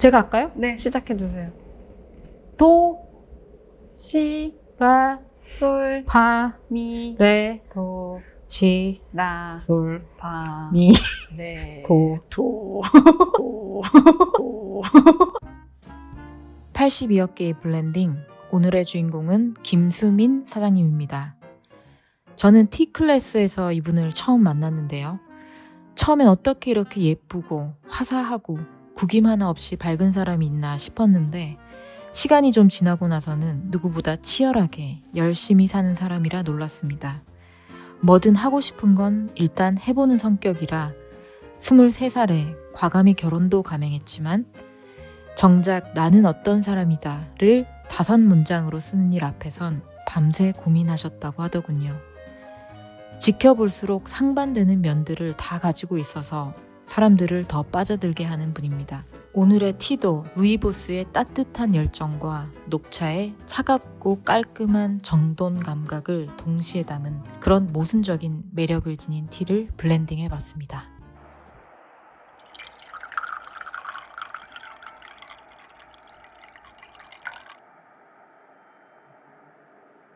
제가 할까요? 네, 시작해 주세요. 도, 시, 라, 솔, 파, 미, 레, 도, 시, 라, 솔, 파, 미, 레, 도. 도, 도, 도. 82억 개의 블렌딩. 오늘의 주인공은 김수민 사장님입니다. 저는 T클래스에서 이분을 처음 만났는데요. 처음엔 어떻게 이렇게 예쁘고 화사하고 구김 하나 없이 밝은 사람이 있나 싶었는데 시간이 좀 지나고 나서는 누구보다 치열하게 열심히 사는 사람이라 놀랐습니다. 뭐든 하고 싶은 건 일단 해보는 성격이라 23살에 과감히 결혼도 감행했지만 정작 나는 어떤 사람이다를 다섯 문장으로 쓰는 일 앞에선 밤새 고민하셨다고 하더군요. 지켜볼수록 상반되는 면들을 다 가지고 있어서 사람들을 더 빠져들게 하는 분입니다. 오늘의 티도 루이보스의 따뜻한 열정과 녹차의 차갑고 깔끔한 정돈 감각을 동시에 담은 그런 모순적인 매력을 지닌 티를 블렌딩해 봤습니다.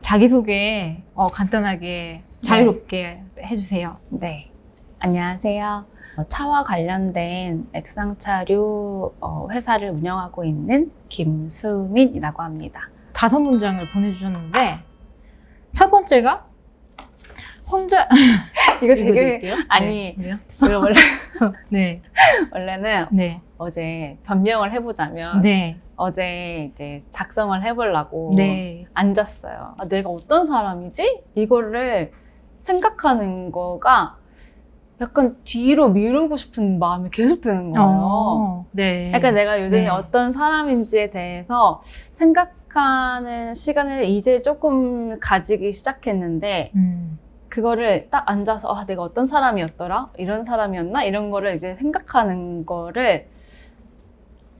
자기소개 어, 간단하게 자유롭게 해주세요. 네. 안녕하세요. 어, 차와 관련된 액상차류 어, 회사를 운영하고 있는 김수민이라고 합니다. 다섯 문장을 보내주셨는데 첫 번째가 혼자 이거 읽어드릴게요. 아니, 네. 그래요? 제가 원래, 네, 원래는 네, 어제 변명을 해보자면 네, 어제 이제 작성을 해보려고 네. 앉았어요. 아, 내가 어떤 사람이지? 이거를 생각하는 거가 약간 뒤로 미루고 싶은 마음이 계속 드는 거예요. 어, 네. 약간 내가 요즘에 네. 어떤 사람인지에 대해서 생각하는 시간을 이제 조금 가지기 시작했는데 음, 그거를 딱 앉아서 아, 내가 어떤 사람이었더라? 이런 사람이었나? 이런 거를 이제 생각하는 거를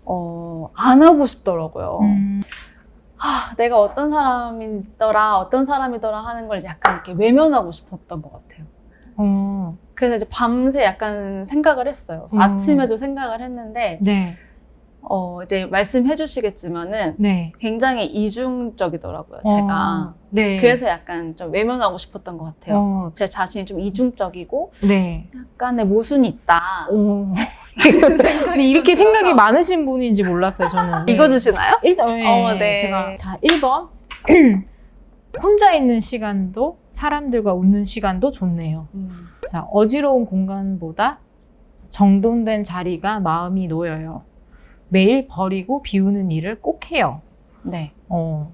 어, 안 하고 싶더라고요. 음, 아, 내가 어떤 사람이더라, 어떤 사람이더라 하는 걸 약간 이렇게 외면하고 싶었던 것 같아요. 어, 그래서 이제 밤새 약간 생각을 했어요. 음. 아침에도 생각을 했는데, 네, 어, 이제 말씀해 주시겠지만은 네. 굉장히 이중적이더라고요, 제가. 어, 네. 그래서 약간 좀 외면하고 싶었던 것 같아요. 어, 제 자신이 좀 이중적이고, 네. 약간의 모순이 있다. 오. 근데 이렇게 생각이 많으신 분인지 몰랐어요, 저는. 네. 읽어주시나요? 일단, 네. 어, 네. 제가. 자, 1번. 혼자 있는 시간도 사람들과 웃는 시간도 좋네요. 음. 자, 어지러운 공간보다 정돈된 자리가 마음이 놓여요. 매일 버리고 비우는 일을 꼭 해요. 네. 어.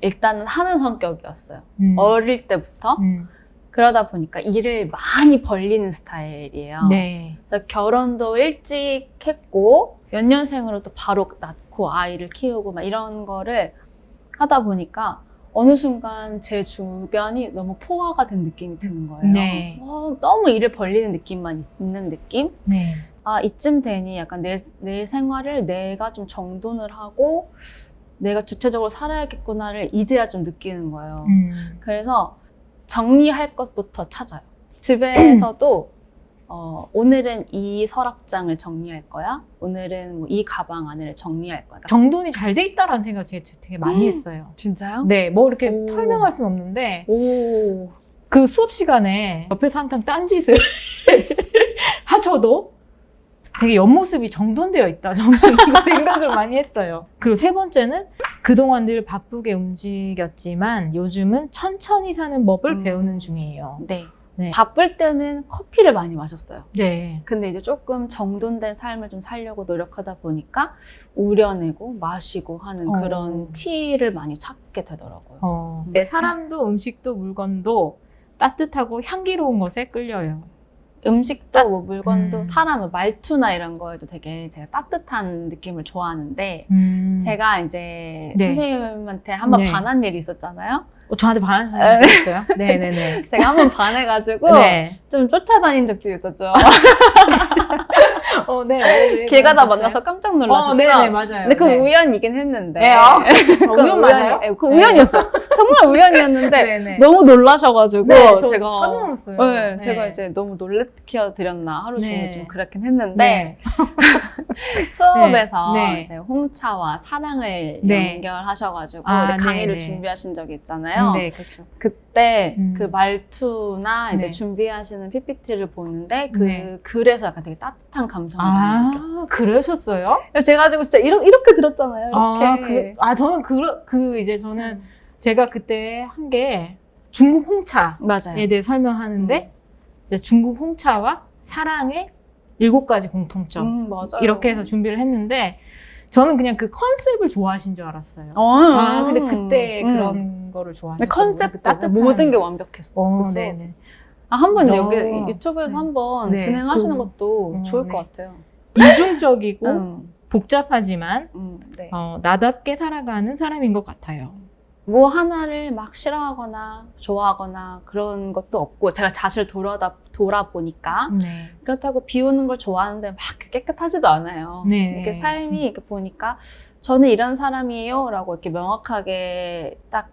일단은 하는 성격이었어요. 음. 어릴 때부터. 음. 그러다 보니까 일을 많이 벌리는 스타일이에요. 네. 그래서 결혼도 일찍 했고 연년생으로 또 바로 낳고 아이를 키우고 막 이런 거를 하다 보니까 어느 순간 제 주변이 너무 포화가 된 느낌이 드는 거예요. 네. 어, 너무 일을 벌리는 느낌만 있는 느낌? 네. 아 이쯤 되니 약간 내, 내 생활을 내가 좀 정돈을 하고 내가 주체적으로 살아야겠구나를 이제야 좀 느끼는 거예요. 음. 그래서 정리할 것부터 찾아요. 집에서도 어, 오늘은 이 서랍장을 정리할 거야. 오늘은 뭐 이 가방 안을 정리할 거야. 정돈이 잘 돼 있다라는 생각 제가 되게 많이 음. 했어요. 진짜요? 네, 뭐 이렇게 오. 설명할 수는 없는데 오. 그 수업 시간에 옆에서 항상 딴짓을 하셔도 되게 옆모습이 정돈되어 있다. 저는 이거 생각을 많이 했어요. 그리고 세 번째는 그동안 늘 바쁘게 움직였지만 요즘은 천천히 사는 법을 음. 배우는 중이에요. 네. 네. 바쁠 때는 커피를 많이 마셨어요. 네. 근데 이제 조금 정돈된 삶을 좀 살려고 노력하다 보니까 우려내고 마시고 하는 어. 그런 티를 많이 찾게 되더라고요. 어, 네, 사람도 음식도 물건도 따뜻하고 향기로운 것에 끌려요. 음식도 뭐 물건도 음. 사람 뭐 말투나 이런 거에도 되게 제가 따뜻한 느낌을 좋아하는데 음. 제가 이제 네. 선생님한테 한번 네. 반한 일이 있었잖아요. 어, 저한테 반하신 적 있어요? 네네네. 제가 한번 반해가지고 네. 좀 쫓아다닌 적도 있었죠. 어, 네. 어, 네. 길 가다 그러셨어요? 만나서 깜짝 놀라셨죠? 어, 네 네, 맞아요. 근데 그 네. 우연이긴 했는데. 네, 아, 그건 우연 맞아요? 우연이- 네, 그 우연이었어요. 정말 우연이었는데 네 네. 너무 놀라셔가지고 네, 저 제가 깜짝 놀랐어요. 네, 네. 제가 이제 너무 놀래켜 드렸나 하루 종일 네. 좀 그렇긴 했는데 네. 수업에서 네. 이제 홍차와 사랑을 네. 연결하셔가지고 아, 이제 네, 강의를 네. 준비하신 적이 있잖아요. 네, 그렇죠. 그때 음. 그 말투나 이제 네. 준비하시는 PPT를 보는데 그 네. 글에서 약간 되게 따뜻한 감 성을 많이 느꼈어요. 아, 그러셨어요? 제가 가지고 진짜 이렇게, 이렇게 들었잖아요. 이렇게. 아, 그, 아, 저는 그, 그, 이제 저는 제가 그때 한 게 중국 홍차에 맞아요. 대해 설명하는데, 이제 중국 홍차와 사랑의 일곱 가지 공통점. 음, 맞아요. 이렇게 해서 준비를 했는데, 저는 그냥 그 컨셉을 좋아하신 줄 알았어요. 어, 아, 근데 그때 음. 그런 거를 좋아하셨어요. 근데 컨셉 따뜻한. 모든 게 완벽했어. 어, 그래서 네네. 아, 한번 어. 여기 유튜브에서 네. 한번 네, 진행하시는 그- 것도 어, 좋을 네. 것 같아요. 이중적이고 음, 복잡하지만, 음, 네. 어, 나답게 살아가는 사람인 것 같아요. 뭐 하나를 막 싫어하거나 좋아하거나 그런 것도 없고 제가 자신을 돌아다 돌아보니까 네. 그렇다고 비우는 걸 좋아하는데 막 깨끗하지도 않아요. 네. 이렇게 삶이 이렇게 보니까 저는 이런 사람이에요라고 이렇게 명확하게 딱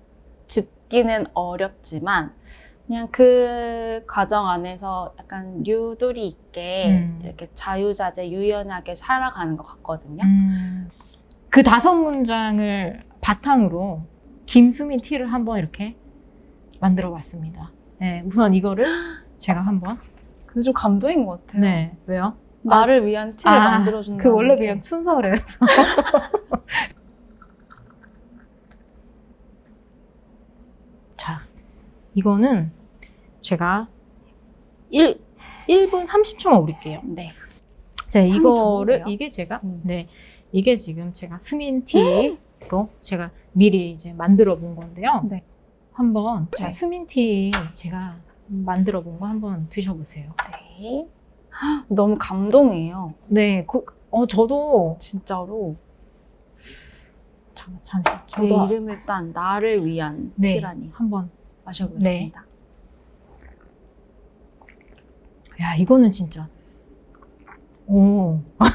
짚기는 어렵지만 그냥 그 과정 안에서 약간 유두리 있게 음. 이렇게 자유자재 유연하게 살아가는 것 같거든요. 음, 그 다섯 문장을 바탕으로 김수민 티를 한번 이렇게 만들어 봤습니다. 네, 우선 이거를 제가 한번. 근데 좀 감동인 것 같아요. 네, 왜요? 나를 위한 티를 아, 만들어준다. 그 원래 그냥 순서래요. 자, 이거는 제가 1, 1분 30초만 우릴게요. 네. 자, 향이 이거를? 이게 제가, 음. 네. 이게 지금 제가 스민티로 제가 미리 이제 만들어 본 건데요. 네. 한번, 자, 네. 스민티 제가 만들어 본 거 한번 드셔보세요. 네. 헉, 너무 감동이에요. 네, 그, 어, 저도, 진짜로. 잠, 잠시, 내 저도 이름을 딴 나를 위한 네. 티라니. 한번, 마셔보겠습니다. 야, 이거는 진짜, 오,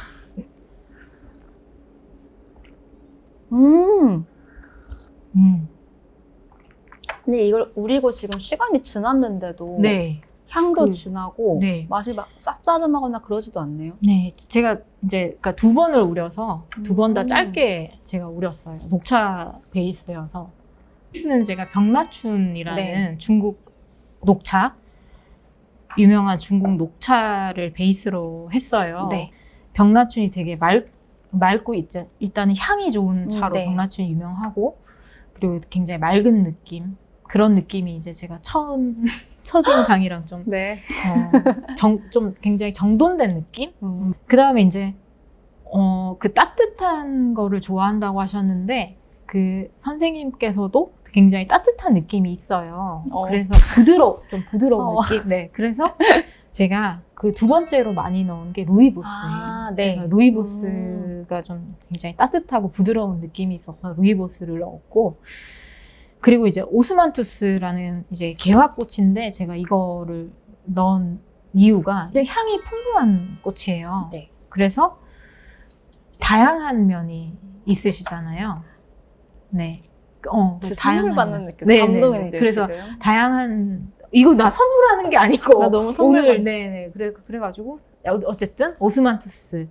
음. 음, 근데 이걸 우리고 지금 시간이 지났는데도 네, 향도 그- 진하고 네. 맛이 막 쌉싸름하거나 그러지도 않네요. 네. 제가 이제, 그니까 두 번을 우려서 두 번다 음. 짧게 제가 우렸어요. 녹차 베이스여서. 베이스는 제가 병라춘이라는 네. 중국 녹차, 유명한 중국 녹차를 베이스로 했어요. 네. 병라춘이 되게 말, 맑고 있죠. 일단은 향이 좋은 음, 차로 네. 병라춘이 유명하고 그리고 굉장히 맑은 느낌 그런 느낌이 이제 제가 처음 첫 인상이랑 좀, 네. 어, 정, 좀 굉장히 정돈된 느낌? 음. 그 다음에 이제 어, 그 따뜻한 거를 좋아한다고 하셨는데 그 선생님께서도 굉장히 따뜻한 느낌이 있어요. 어. 그래서 부드러 좀 부드러운 어. 느낌. 네. 그래서 제가 그 두 번째로 많이 넣은 게 루이보스예요. 아, 네. 그래서 루이보스가 좀 굉장히 따뜻하고 부드러운 느낌이 있어서 루이보스를 넣었고 그리고 이제 오스만투스라는 이제 개화꽃인데 제가 이거를 넣은 이유가 향이 풍부한 꽃이에요. 네. 그래서 다양한 면이 있으시잖아요. 네. 어, 진짜 다양한 받는 면. 느낌. 네, 네, 감동인데 네. 그래서 지금. 다양한 이거 나 선물하는 게 아니고 나 너무 선물 오늘 받- 네네 그래 그래가지고 어- 어쨌든 오스만 투스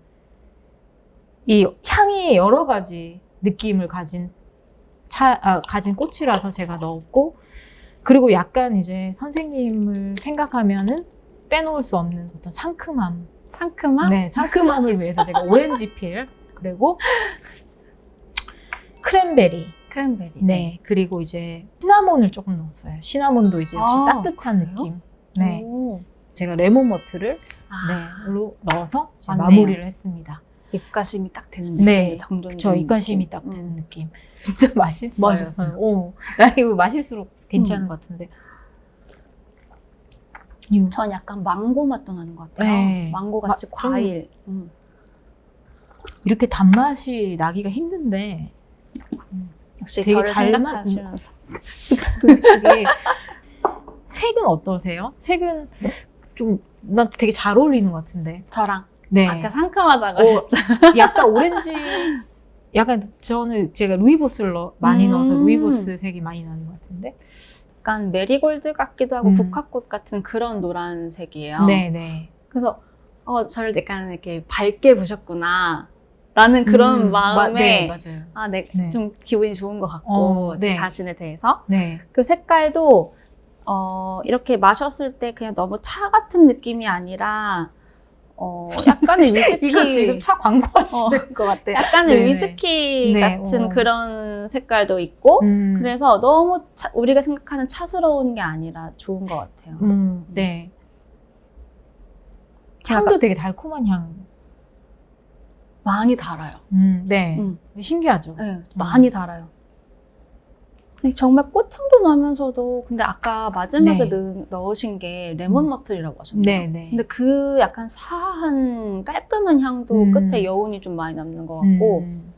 이 향이 여러 가지 느낌을 가진 차 아, 가진 꽃이라서 제가 넣었고 그리고 약간 이제 선생님을 생각하면은 빼놓을 수 없는 어떤 상큼함 상큼한? 네 상큼함을 위해서 제가 오렌지 필 그리고 크랜베리 크랜베리. 네, 그리고 이제 시나몬을 조금 넣었어요. 시나몬도 이제 역시 아, 따뜻한 그래요? 느낌. 네, 오. 제가 레몬 버터를 아, 네 로 넣어서 이제 맞네요. 마무리를 했습니다. 입가심이 딱 되는 느낌. 네, 정돈. 저 입가심이 딱 되는 느낌. 진짜 맛있어요. 맛있어요. 오, 나 이거 마실수록 괜찮은 음. 것 같은데. 이거 전 약간 망고 맛도 나는 것 같아요. 네. 망고 같이 과일. 음. 이렇게 단맛이 나기가 힘든데 역시 되게 저를 잘 생각하시면서. 되게 색은 어떠세요? 색은 좀나 되게 잘 어울리는 것 같은데. 저랑 네. 아까 상큼하다고 어, 하셨죠. 약간 오렌지, 약간 저는 제가 루이보스를 넣- 많이 음. 넣어서 루이보스 색이 많이 나는 것 같은데. 약간 메리골드 같기도 하고 음. 국화꽃 같은 그런 노란색이에요. 네, 네. 그래서 어 저를 약간 이렇게 밝게 보셨구나 라는 그런 음, 마- 마음에 네, 맞아요. 아, 네, 네. 좀 기분이 좋은 것 같고 어, 제 네. 자신에 대해서 네. 그 색깔도 어 이렇게 마셨을 때 그냥 너무 차 같은 느낌이 아니라 어 약간의 위스키 이거 지금 차 광고하시는 것 같아요. 약간의 네네. 위스키 네, 같은 어. 그런 색깔도 있고 음, 그래서 너무 차- 우리가 생각하는 차스러운 게 아니라 좋은 것 같아요. 음, 네. 향도 되게 달콤한 향. 많이 달아요. 음, 네. 음. 신기하죠. 네, 많이 달아요. 근데 정말 꽃향도 나면서도 근데 아까 마지막에 네. 넣, 넣으신 게 레몬 음. 머틀이라고 하셨나요? 네, 네. 근데 그 약간 사한 깔끔한 향도 음. 끝에 여운이 좀 많이 남는 것 같고 음,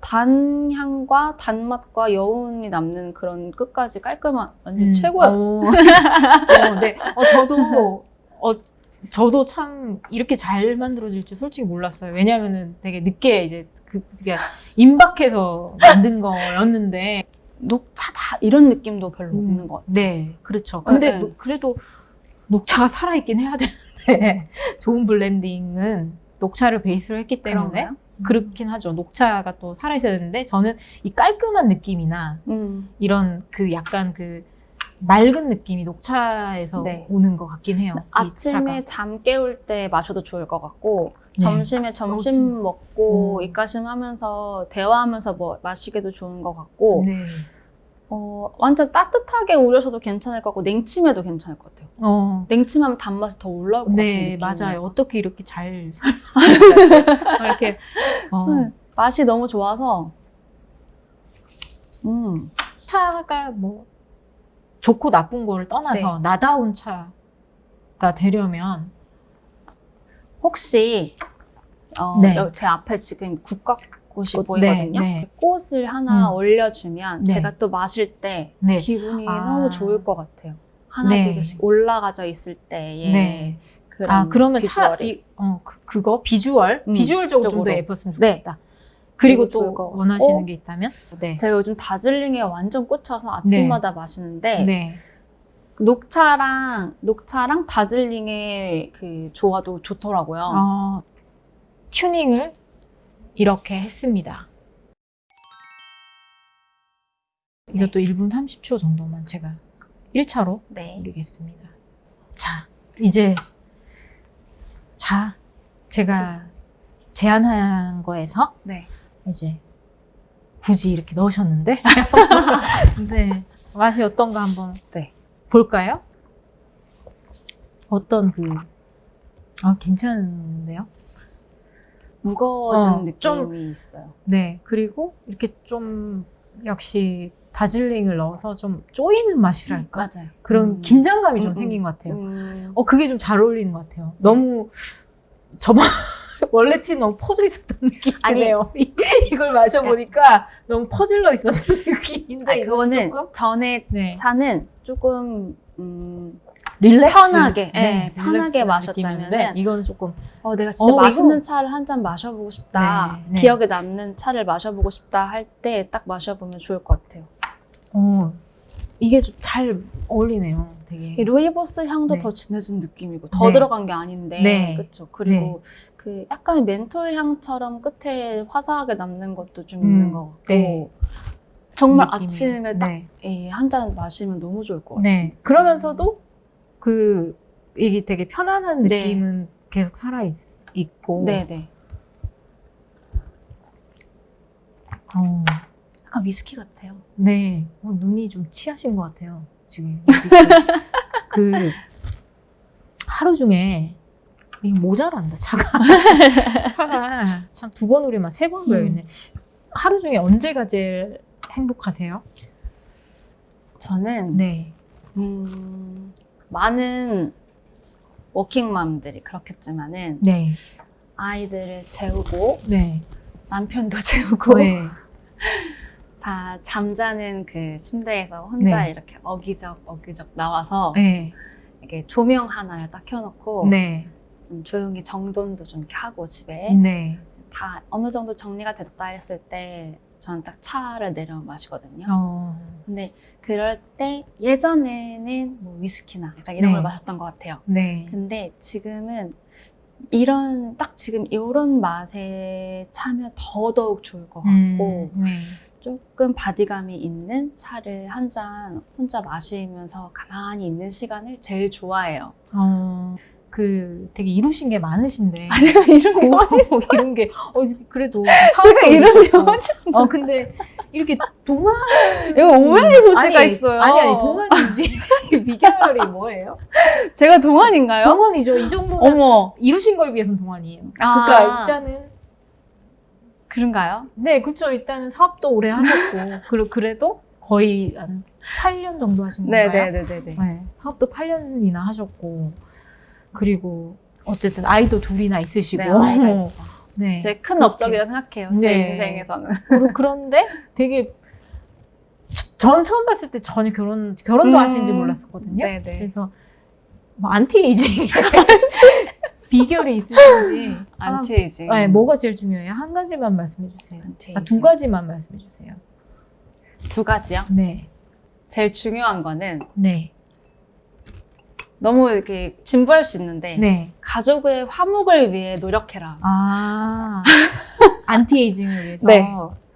단향과 단맛과 여운이 남는 그런 끝까지 깔끔한 완전 음. 최고야. 어, 어, 네. 어, 저도, 어, 저도 참 이렇게 잘 만들어질 줄 솔직히 몰랐어요. 왜냐면은 되게 늦게 이제 그, 그게 임박해서 만든 거였는데. 녹차다 이런 느낌도 별로 음. 없는 것 같아요. 네, 그렇죠. 근데 네. 노- 그래도 녹차가 살아있긴 해야 되는데, 좋은 블렌딩은 녹차를 베이스로 했기 때문에. 그런가요? 그렇긴 하죠. 녹차가 또 살아있어야 되는데, 저는 이 깔끔한 느낌이나 음. 이런 그 약간 그 맑은 느낌이 녹차에서 네. 오는 것 같긴 해요. 이 아침에. 잠 깨울 때 마셔도 좋을 것 같고 네. 점심에 점심 먹고 음. 입가심 하면서 대화하면서 뭐 마시기도 좋은 것 같고 네. 어, 완전 따뜻하게 우려서도 괜찮을 것 같고 냉침해도 괜찮을 것 같아요. 어. 냉침하면 단맛이 더 올라올 것 같은 네, 느낌. 맞아요. 어떻게 이렇게 잘 설명하실까요? 이렇게 어, 네, 맛이 너무 좋아서 음, 차가 뭐 좋고 나쁜 거를 떠나서 나다운 차가 되려면 혹시 어, 네. 여- 제 앞에 지금 국화꽃이 꽃, 보이거든요. 네, 네. 꽃을 하나 음. 올려주면 네. 제가 또 마실 때 네. 기분이 아. 너무 좋을 것 같아요. 하나 네. 두 개씩 올라가져 있을 때의 네. 그런 아 그러면 차 비주얼이. 이, 어 그, 그거 비주얼 음, 비주얼적으로 좀 더 쪽으로. 예뻤으면 네. 좋겠다. 그리고 또 같고. 원하시는 게 있다면 네. 제가 요즘 다즐링에 완전 꽂혀서 아침마다 마시는데 네. 녹차랑 녹차랑 다즐링의 그 조화도 좋더라고요. 어, 튜닝을 이렇게 했습니다. 이것도 1분 30초 정도만 제가 1차로 네. 올리겠습니다. 자, 이제 자, 제가 제안한 거에서 네. 이제 굳이 이렇게 넣으셨는데 네, 맛이 어떤가 한번 네. 볼까요? 어떤 그 아, 괜찮은데요? 무거워지는 어, 느낌이 좀- 있어요. 네, 그리고 이렇게 좀 역시 다즐링을 넣어서 좀 쪼이는 맛이랄까? 맞아요. 그런 음. 긴장감이 좀 음, 음. 생긴 것 같아요. 음. 어, 그게 좀 잘 어울리는 것 같아요. 너무 저만 원래 티 너무 퍼져 있었던 아니. 느낌이에요. 이- 이걸 마셔보니까 너무 퍼질러 있었던 느낌인데 아, 이거는 그거는 조금 전에 네. 차는 조금 음, 릴렉스, 편하게, 네, 편하게 릴렉스한 마셨다면은 느낌인데 이거는 조금 어, 내가 진짜 어, 맛있는 이거- 차를 한 잔 마셔보고 싶다. 네, 네. 기억에 남는 차를 마셔보고 싶다 할 때 딱 마셔보면 좋을 것 같아요. 어, 이게 좀 잘 어울리네요. 되게 이 루이보스 향도 네. 더 진해진 느낌이고 더 네. 들어간 게 아닌데 네. 그렇죠. 그리고 그 약간 멘톨 향처럼 끝에 화사하게 남는 것도 좀 음, 있는 것 같고 네. 정말 느낌이. 아침에 네. 딱한잔 마시면 너무 좋을 것 같아요. 네. 그러면서도 그 이게 되게 편안한 네. 느낌은 계속 살아 있, 있고. 네, 네. 어, 약간 위스키 같아요. 네. 어, 눈이 좀 취하신 것 같아요. 지금. 그 하루 중에 이게 모자란다 차가 차가 참 두 번 우리만 세번 그래야겠네. 하루 중에 언제가 제일 행복하세요? 저는 네. 음, 많은 워킹맘들이 그렇겠지만은 네. 아이들을 재우고 네. 남편도 재우고 네. 다 잠자는 그 침대에서 혼자 네. 이렇게 어기적 어기적 나와서 네. 이렇게 조명 하나를 딱 켜놓고 네. 좀 조용히 정돈도 좀 이렇게 하고 집에 네. 다 어느 정도 정리가 됐다 했을 때 저는 딱 차를 내려 마시거든요. 어. 근데 그럴 때 예전에는 뭐 위스키나 약간 이런 네. 걸 마셨던 것 같아요. 네. 근데 지금은 이런 딱 지금 이런 맛에 차면 더더욱 좋을 것 같고 음, 네. 조금 바디감이 있는 차를 한 잔 혼자 마시면서 가만히 있는 시간을 제일 좋아해요. 어, 그 되게 이루신 게 많으신데. 제가 이름이 뭐 어디 있어? 이런 게, 어, 그래도. 제가 이름이 있었고. 어디 있어? 어, 근데 이렇게 동안. 이거 오해의 소지가 아니, 있어요. 아니, 아니, 동안인지. 그 비결이 뭐예요? 제가 동안인가요? 동안이죠. 이 정도면 어머 이루신 거에 비해서는 동안이에요. 아. 그러니까 일단은 그런가요? 네, 그렇죠. 일단은 사업도 오래 하셨고 그리고 그래도 거의 한 8년 정도 하신 건가요? 네네네네. 네, 사업도 8년이나 하셨고 그리고 어쨌든 아이도 둘이나 있으시고 네, 아이가 있죠. 네. 제큰 그렇게. 업적이라 생각해요. 제 네. 인생에서는. 그러- 그런데 되게 전 처음 봤을 때 전혀 결혼 결혼도 음. 하신지 몰랐었거든요. 네네. 그래서 뭐 안티 에이징 비결이 있으신지 하나- 안티에이징. 네, 뭐가 제일 중요해요? 한 가지만 말씀해 주세요. 아, 두 가지만 말씀해 주세요. 두 가지요. 네, 제일 중요한 거는 네, 너무 이렇게 진부할 수 있는데 네. 가족의 화목을 위해 노력해라. 아 안티에이징을 위해서 네.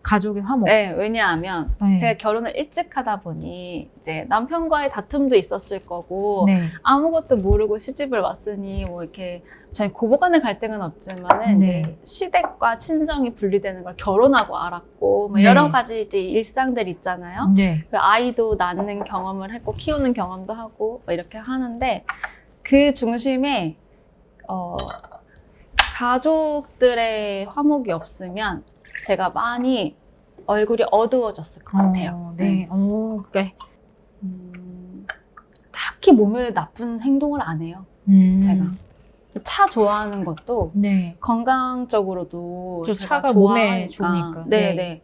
가족의 화목. 네, 왜냐하면 네. 제가 결혼을 일찍 하다 보니 이제 남편과의 다툼도 있었을 거고 네, 아무것도 모르고 시집을 왔으니 뭐 이렇게 저희 고부 간의 갈등은 없지만은 네. 이제 시댁과 친정이 분리되는 걸 결혼하고 알았고 뭐 네. 여러 가지 이제 일상들 있잖아요. 네, 그리고 아이도 낳는 경험을 했고 키우는 경험도 하고 뭐 이렇게 하는데 그 중심에 어, 가족들의 화목이 없으면 제가 많이 얼굴이 어두워졌을 것 같아요. 어, 네, 어, 그러니까 음, 딱히 몸에 나쁜 행동을 안 해요. 음, 제가. 차 좋아하는 것도 네, 건강적으로도 저 제가 차가 몸에 좋아하니까. 좋으니까. 네, 네. 네.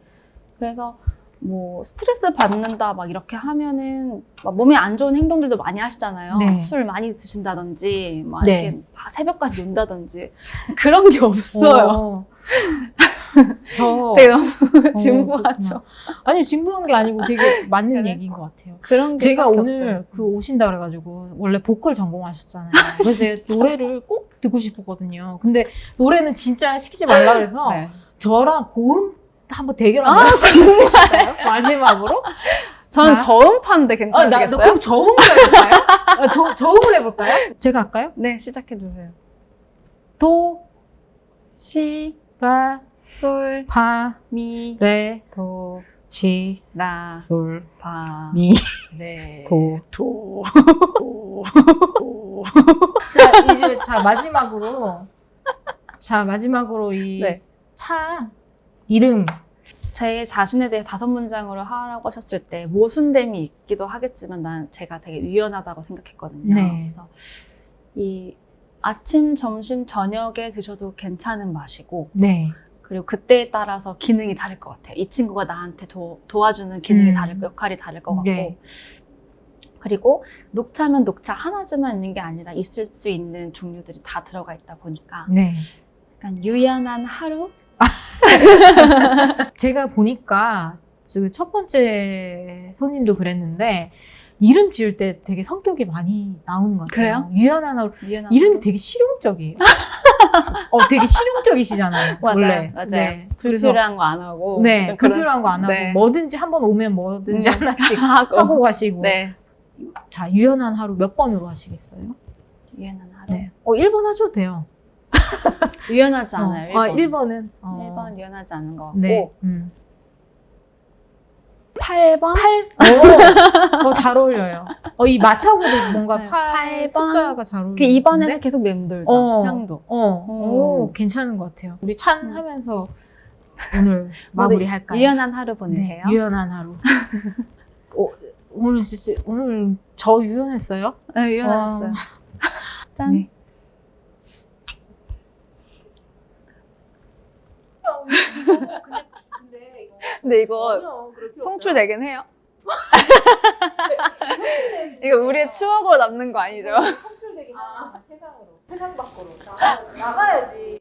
그래서 뭐 스트레스 받는다 막 이렇게 하면은 막 몸에 안 좋은 행동들도 많이 하시잖아요. 네. 술 많이 드신다든지 막 네. 이렇게 막 새벽까지 논다든지 그런 게 없어요. 어. 저 되게 너무 어, 진부하죠. 그렇구나. 아니 진부한 게 아니고 되게 맞는 그래? 얘기인 것 같아요. 그런 게 제가 오늘 없어요. 그 오신다 그래가지고 원래 보컬 전공하셨잖아요. 그래서 노래를 꼭 듣고 싶었거든요. 근데 노래는 진짜 시키지 말라 그래서 네. 저랑 고음 한번 대결 한번 아, 해볼까요? 마지막으로? 저는 자. 저음파인데 아, 나, 괜찮으시겠어요? 나 그럼 저음을 해볼까요? 아, 저, 저음을 해볼까요? 제가 할까요? 네, 시작해 주세요. 도, 시, 라, 솔, 파, 미, 레, 도, 시, 라, 솔, 파, 미, 네, 도. 도, 도, 도. 자, 이제 자, 마지막으로. 자, 마지막으로 이 네. 차 이름. 제 자신에 대해 다섯 문장으로 하라고 하셨을 때 모순됨이 있기도 하겠지만 난 제가 되게 유연하다고 생각했거든요. 네. 그래서 이 아침, 점심, 저녁에 드셔도 괜찮은 맛이고 네. 그리고 그때에 따라서 기능이 다를 것 같아요. 이 친구가 나한테 도, 도와주는 기능이 음. 다를 거, 역할이 다를 것 같고 네. 그리고 녹차면 녹차 하나지만 있는 게 아니라 있을 수 있는 종류들이 다 들어가 있다 보니까 네. 약간 유연한 하루 제가 보니까 지금 첫 번째 손님도 그랬는데 이름 지을 때 되게 성격이 많이 나오는 것 같아요. 그래요? 유연한 하루. 유연한 이름이 하루. 되게 실용적이에요. 어, 되게 실용적이시잖아요. 맞아요, 원래. 맞아요. 네. 그래서 불필요한 거 안 하고 네, 약간 그런- 불필요한 거 안 하고 네. 뭐든지 한 번 오면 뭐든지 음. 하나씩 하고 하고 가시고. 네 자, 유연한 하루 몇 번으로 하시겠어요? 유연한 하루 네. 어, 1번 하셔도 돼요. 유연하지 않아요. 어, 아, 1번. 1번은. 어. 1번 유연하지 않은 것 같고 네. 음. 8번 8? 오, 어, 잘 어울려요. 어, 이 맛하고도 뭔가 네, 8, 팔 번. 숫자가 잘 어울리는 그 2번에서 계속 맴돌죠 어. 향도 어, 오, 음. 괜찮은 것 같아요. 우리 찬 음. 하면서 오늘 마무리 할까요? 유연한 하루 보내세요. 네, 유연한 하루. 어, 오늘 진짜, 오늘 저 유연했어요? 네, 유연했어요. 짠. 네. 근데 이거 송출 되긴 해요. 이거 우리의 추억으로 남는 거 아니죠? 송출되긴 하지만 세상으로. 세상 밖으로 나가, 나가야지